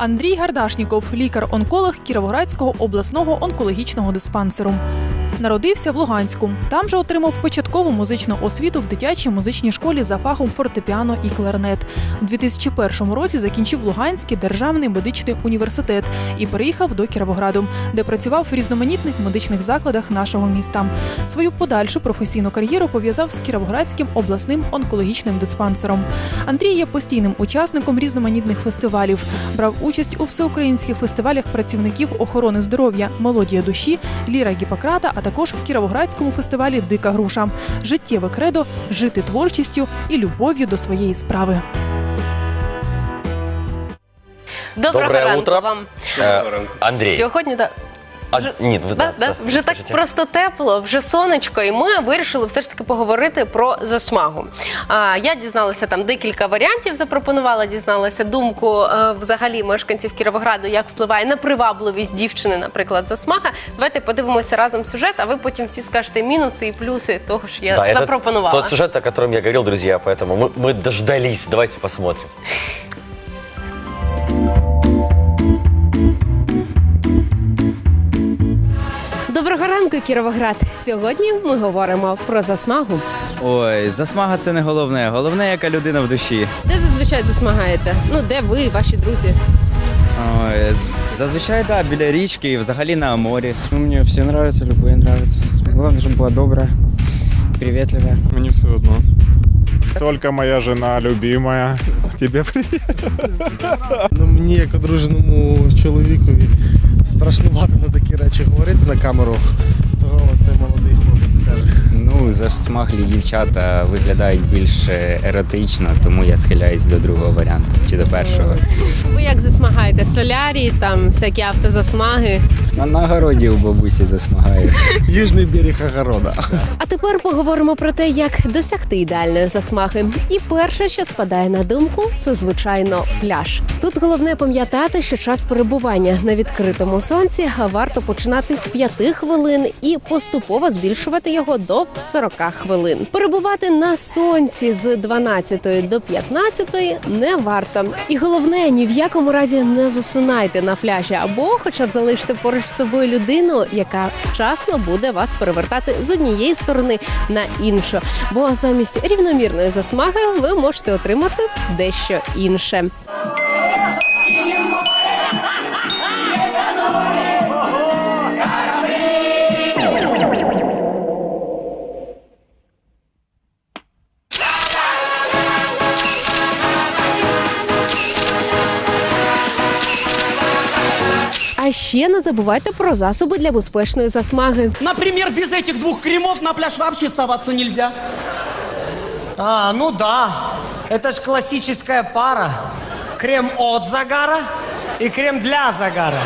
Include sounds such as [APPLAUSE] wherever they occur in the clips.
Андрій Гардашніков, лікар-онколог Кіровоградського обласного онкологічного диспансеру. Народився в Луганську. Там же отримав початкову музичну освіту в дитячій музичній школі за фахом фортепіано і кларнет. У 2001 році закінчив Луганський державний медичний університет і переїхав до Кіровограду, де працював в різноманітних медичних закладах нашого міста. Свою подальшу професійну кар'єру пов'язав з Кіровоградським обласним онкологічним диспансером. Андрій є постійним учасником різноманітних фестивалів. Брав участь у всеукраїнських фестивалях працівників охорони здоров'я Мелодія душі, Ліра Гіппократа, а також в Кіровоградському фестивалі Дика груша. Життєве кредо жити творчістю і любов'ю до своєї справи. Доброго Доброе ранку утро. вам. Э, Андрій. Сьогодні да, А, Вже- нет, вы, да, да, вже так скажите. просто тепло, вже сонечко, і ми вирішили все ж таки поговорити про засмагу. А, я дізналася там декілька варіантів, запропонувала, дізналася думку е, взагалі мешканців Кіровограду, як впливає на привабливість дівчини, наприклад, засмага. Давайте подивимося разом сюжет, а ви потім всі скажете мінуси і плюси того, що я Да, это запропонувала. тот сюжет, о котором я говорил, друзья, поэтому мы, мы дождались. Давайте посмотрим. ранку, Кіровоград. Сьогодні ми говоримо про засмагу. Ой, засмага це не головне. Головне, яка людина в душі. Де зазвичай засмагаєте? Ну де ви, ваші друзі? Ой, з- зазвичай, да, біля річки і взагалі на морі. Ну, мне все нравятся, любые нравятся. Главное, чтобы была добрая, приветливая. Мені все одно. Только моя жена любимая. Тебе привіт. Ну, мені як одруженому чоловікові страшнувато на такі речі говорити на камеру. Того це молодий хлопець скаже. Ну, засмаглі дівчата виглядають більш е, еротично, тому я схиляюсь до другого варіанту чи до першого. Ви як засмагаєте? Солярії, там всякі автозасмаги. На, на городі у бабусі засмагаю. [LAUGHS] Южний берег огорода. А тепер поговоримо про те, як досягти ідеальної засмаги. І перше, що спадає на думку, це звичайно пляж. Тут головне пам'ятати, що час перебування на відкритому сонці варто починати з 5 хвилин і поступово збільшувати його до 40 хвилин. Перебувати на сонці з 12 до 15 не варто. І головне, ні в якому разі не засунайте на пляжі або, хоча б залиште поруч з собою людину, яка вчасно буде вас перевертати з однієї сторони на іншу. Бо замість рівномірної засмаги ви можете отримати дещо інше. ще не забувайте про засоби для безпечної засмаги. Например, без этих двух кремов на пляж вообще соваться нельзя. А, ну да. Это ж классическая пара. Крем от загара и крем для загара.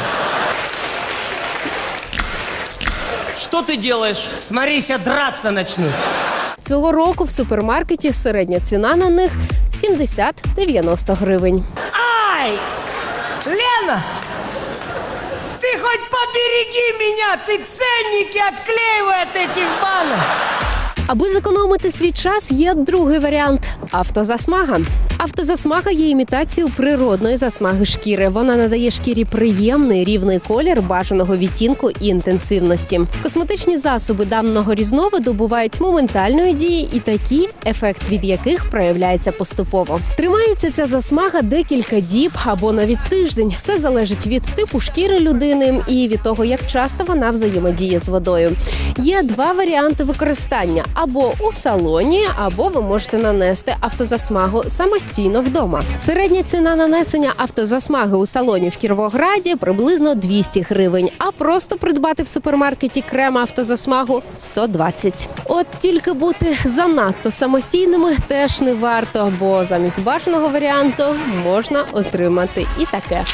Что ты делаешь? Смотри, сейчас драться начнут. Цього року в супермаркеті середня ціна на них 70-90 гривень. Ай! Лена! Ты хоть побереги меня! Ты ценники отклеивай от этих банок! Аби зекономити свій час, є другий варіант автозасмага. Автозасмага є імітацією природної засмаги шкіри. Вона надає шкірі приємний рівний колір бажаного відтінку і інтенсивності. Косметичні засоби даного різновиду бувають моментальної дії і такі, ефект від яких проявляється поступово. Тримається ця засмага декілька діб або навіть тиждень. Все залежить від типу шкіри людини і від того, як часто вона взаємодіє з водою. Є два варіанти використання: або у салоні, або ви можете нанести автозасмагу самостійно вдома. Середня ціна нанесення автозасмаги у салоні в Кіровограді приблизно 200 гривень, а просто придбати в супермаркеті крем автозасмагу 120. От тільки бути занадто самостійними теж не варто, бо замість бажаного варіанту можна отримати і таке.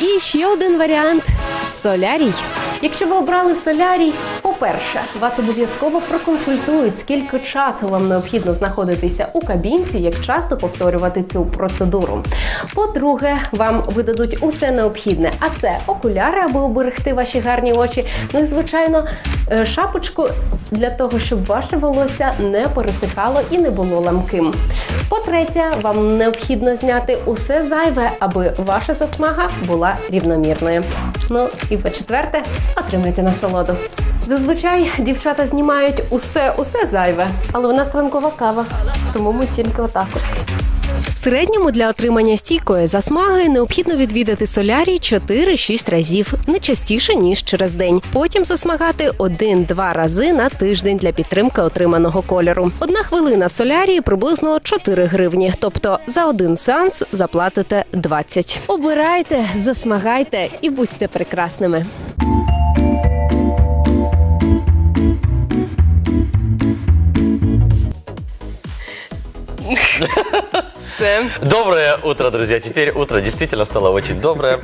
І ще один варіант солярій. Якщо ви обрали солярій, По-перше, вас обов'язково проконсультують, скільки часу вам необхідно знаходитися у кабінці, як часто повторювати цю процедуру. По-друге, вам видадуть усе необхідне, а це окуляри, аби оберегти ваші гарні очі. Ну і звичайно, е, шапочку для того, щоб ваше волосся не пересихало і не було ламким. По-третє, вам необхідно зняти усе зайве, аби ваша засмага була рівномірною. Ну і по-четверте, отримайте насолоду. Зазвичай дівчата знімають усе, усе зайве, але у нас ранкова кава, тому ми тільки отак. В середньому для отримання стійкої засмаги необхідно відвідати солярій 4-6 разів, не частіше ніж через день. Потім засмагати 1-2 рази на тиждень для підтримки отриманого кольору. Одна хвилина в солярії приблизно 4 гривні, тобто за один сеанс заплатите 20. Обирайте, засмагайте і будьте прекрасними. Все. Доброе утро, друзья. Теперь утро действительно стало очень доброе.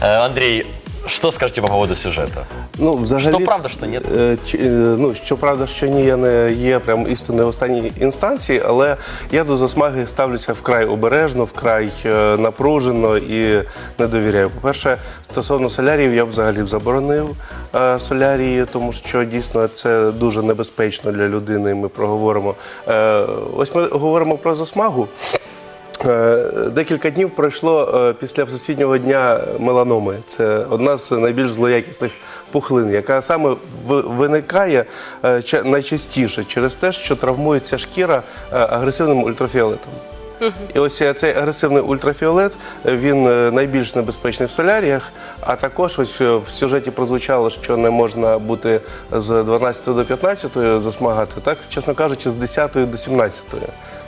Э, Андрей, что скажете по поводу сюжета? Ну, взагалі, Що правда, що ні? е, чи- е, ну, що правда, що ні, я не є прям істинною в останній інстанції, але я до засмаги ставлюся вкрай обережно, вкрай е, напружено і не довіряю. По-перше, стосовно соляріїв, я б взагалі б заборонив солярії, тому що дійсно це дуже небезпечно для людини. Ми проговоримо. Ось ми говоримо про засмагу. Е, Декілька днів пройшло е, після Всесвітнього дня меланоми. Це одна з найбільш злоякісних пухлин, яка саме виникає е, найчастіше через те, що травмується шкіра агресивним ультрафіолетом. І ось цей агресивний ультрафіолет він найбільш небезпечний в соляріях. А також ось в сюжеті прозвучало, що не можна бути з 12 до 15 засмагати, так чесно кажучи, з 10 до 17.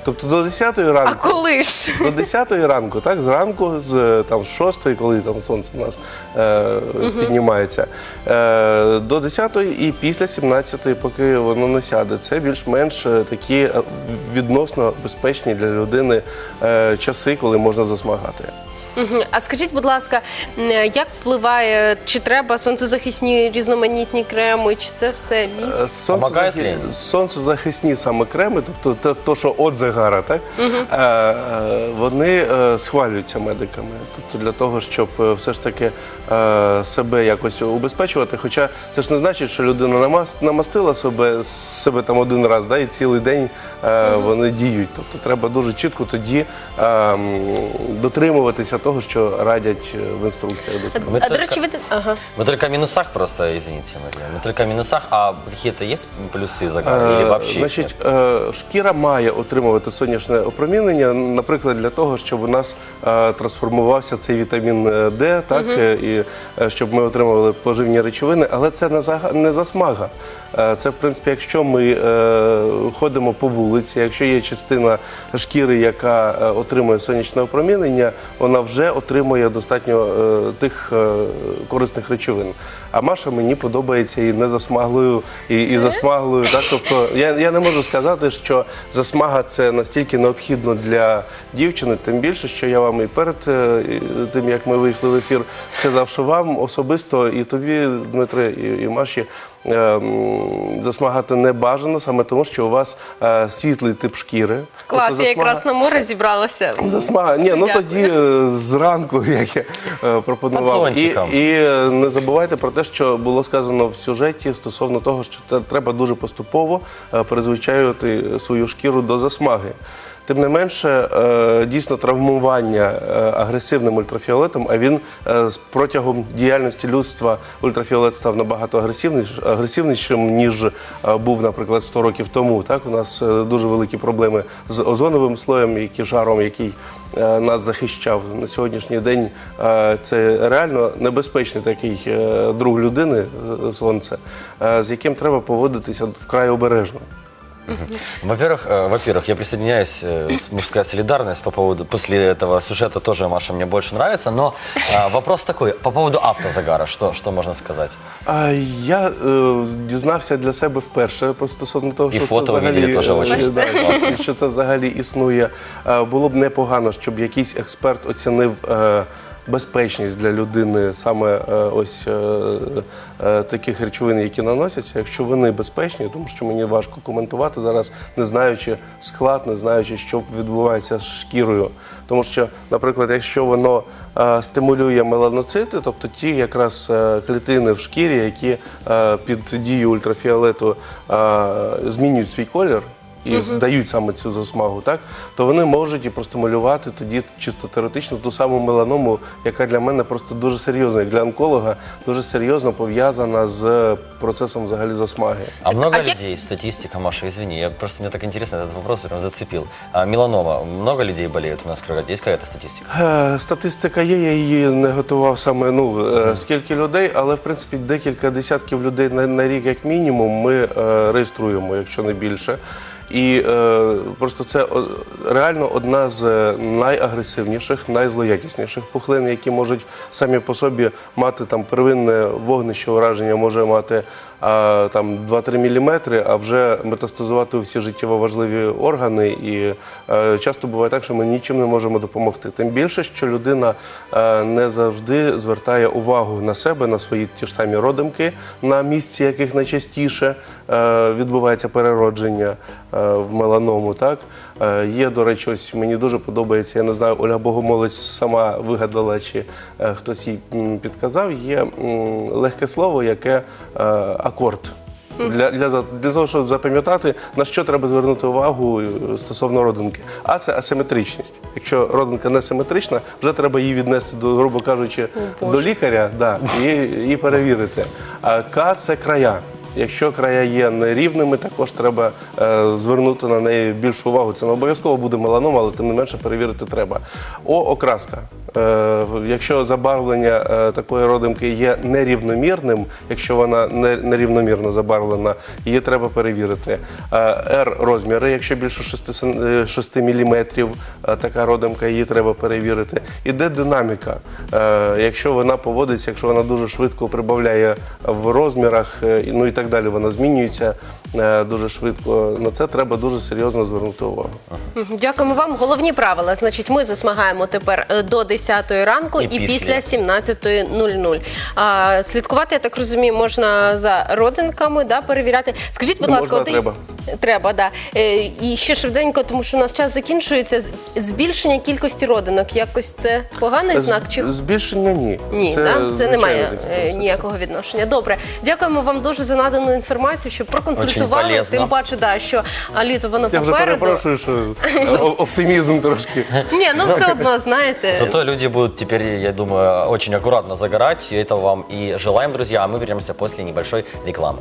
Тобто до 10 ранку. А коли ж? До 10 ранку, так, зранку, з там, з 6, коли там сонце у нас е, піднімається, е, до 10 і після 17, поки воно не сяде. Це більш-менш е, такі е, відносно безпечні для людини е, часи, коли можна засмагати. А скажіть, будь ласка, як впливає, чи треба сонцезахисні різноманітні креми, чи це все міф? Е, Помагає сонцезахи-? Сонцезахисні саме креми, тобто те, то, що от загара, так е, е, вони е, схвалюються медиками. Тобто для того, щоб е, все ж таки е, себе якось убезпечувати. Хоча це ж не значить, що людина намас- намастила себе себе там один раз, да, і цілий день е, вони діють. Тобто треба дуже чітко тоді е, м, дотримуватися того, що радять е, в інструкціях. Ми А до речі, тільки- ви ага. Мы только о минусах просто, извините, Мария. Мы только о минусах, а какие-то есть плюсы загара или Е, вообще? их Значить, нет? е, шкіра має отримувати сонячне опромінення, наприклад, для того, щоб у нас е, трансформувався цей вітамін е, Д, так е, і е, щоб ми отримували поживні речовини, але це не зага- не засмага. Е, Це, в принципі, якщо ми е, ходимо по вулиці, якщо є частина шкіри, яка е, отримує сонячне опромінення, вона вже отримує достатньо е, тих е, корисних речовин. А Маша мені подобається і не засмаглою, і, засмаглою. Тобто я, не можу сказати, що засмага це настільки необхідно для дівчини, тим більше, що я вам і перед е, тим, як ми вийшли в ефір, сказав, що вам особисто і тобі, Дмитре, і Маші. Е, м, Засмагати не бажано саме тому, що у вас е, світлий тип шкіри. Клас, Тобто я засмага- якраз на море зібралася. Засмага. Ні, ну тоді е, зранку, [LAUGHS] як я е, пропонував. І, і е, не забувайте про те, що було сказано в сюжеті стосовно того, що це треба дуже поступово перезвичаювати свою шкіру до засмаги. Тим не менше, е, дійсно травмування е, агресивним ультрафіолетом, а він е, протягом діяльності людства ультрафіолет став набагато агресивніш- агресивнішим, ніж був, наприклад, 100 років тому. Так, у нас дуже великі проблеми з озоновим слоєм, який жаром, який нас захищав на сьогоднішній день. Це реально небезпечний такий друг людини, сонце, з яким треба поводитися вкрай обережно. Во-первых, э, во-первых, я присоединяюсь, э, с- мужская солидарность по поводу, после этого сюжета тоже, Маша, мне больше нравится, но а, вопрос такой, по поводу автозагара, что, что можно сказать? А я е, дізнався для себе вперше про стосовно того, І що фото це ви взагалі, видели теж е, очень [LAUGHS] да, класно. що це взагалі існує. Е, Було б непогано, щоб якийсь експерт оцінив. е, безпечність для людини саме е, ось е, е, таких речовин, які наносяться, якщо вони безпечні, тому що мені важко коментувати зараз, не знаючи склад, не знаючи, що відбувається з шкірою. Тому що, наприклад, якщо воно стимулює меланоцити, тобто ті якраз клітини в шкірі, які під дією ультрафіолету змінюють свій колір. І здають саме цю засмагу, так то вони можуть і простимулювати тоді чисто теоретично ту саму меланому, яка для мене просто дуже серйозна, як для онколога, дуже серйозно пов'язана з процесом взагалі засмаги. А много а людей, статистика, Маша, извини, я просто мне так интересно этот вопрос прям зацепил. А меланома, много людей болеют у нас в Кировграде? Есть какая-то статистика? Е, Статистика є, я її не готував саме ну е, скільки людей, але в принципі декілька десятків людей на, на рік, як мінімум, ми е, реєструємо, якщо не більше. І е, просто це реально одна з е, найагресивніших, найзлоякісніших пухлин, які можуть самі по собі мати там первинне вогнище ураження, може мати там 2-3 мм, а вже метастазувати всі життєво важливі органи. І е, часто буває так, що ми нічим не можемо допомогти. Тим більше, що людина е, не завжди звертає увагу на себе, на свої ті ж самі родимки, на місці, яких найчастіше е, відбувається переродження в меланому. Так є, до речі, ось мені дуже подобається. Я не знаю, Оля Богомолець сама вигадала, чи е, хтось їй підказав. Є легке слово, яке е, акорд. Для, для, для того, щоб запам'ятати, на що треба звернути увагу е, стосовно родинки. А це асиметричність. Якщо родинка не симетрична, вже треба її віднести до, грубо кажучи, до лікаря да, і, і перевірити. А К це края. Якщо края є нерівними, також треба е, звернути на неї більшу увагу. Це не обов'язково буде меланома, але тим не менше перевірити треба. О, окраска. Е, якщо забарвлення е, такої родимки є нерівномірним, якщо вона не, нерівномірно забарвлена, її треба перевірити. Е, R розміри, якщо більше 6, сен- е, 6 мм така родимка, її треба перевірити. Іде динаміка. Якщо вона поводиться, якщо вона дуже швидко прибавляє в розмірах, ну і так далі, вона змінюється дуже швидко. На це треба дуже серйозно звернути увагу. Дякуємо вам. Головні правила. Значить, ми засмагаємо тепер до 10 ранку і, І після, після. 17.00. А, слідкувати, я так розумію, можна за родинками, да, перевіряти. Скажіть, будь Ну, ласка, можна, от треба. Треба, да. Е, і ще швиденько, тому що у нас час закінчується. З- Збільшення кількості родинок. Якось це поганий знак? Чи З- Збільшення ні. ні, це, да? це звичайно, немає такий е, процес. ніякого відношення. Добре, дякуємо вам дуже за надану інформацію, що проконсультували. Очень полезно. Тим паче, да, що а, літо воно Я вже попереду. перепрошую, що о- оптимізм трошки. [LAUGHS] Ні, ну все одно, знаєте. Зато люди будут теперь, я думаю, очень аккуратно загорать. И этого вам и желаем, друзья. А мы вернемся после небольшой рекламы.